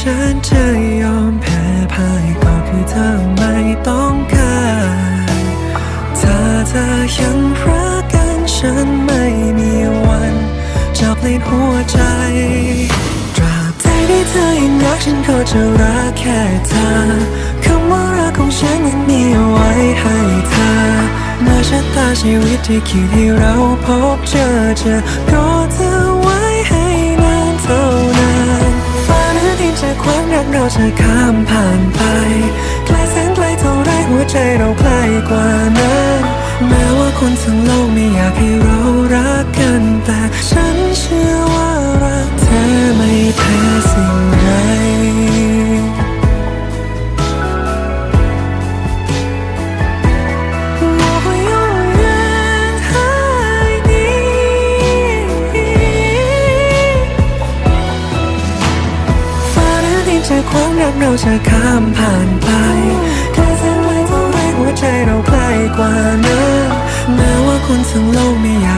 ฉันจะยอมแพ้พ่ายก็คือเธอไม่ต้องการถ้าเธอยังรักกันฉันไม่มีวันจะเปลี่ยนหัวใจตราบใดที่เธอยังรักฉันก็จะรักแค่เธอคำว่ารักของฉันนั้นมีไว้ให้เธอเมื่อชะตาชีวิตที่คิดให้เราพบเจอเจะรอเธอ เราจข้ามผ่านไปไกลแสนไกลเท่าไรหัวใจเราใกล้กว่านั้นแม้ว่าคนทั้งโลกไม่อยากให้เรา อความรักเราจะข้ามผ่านไปแค่แสนไกลเท่าไรหัวใจเราใกล้กว่านั้นแม้ว่าคนทั้งโลกไม่อยาก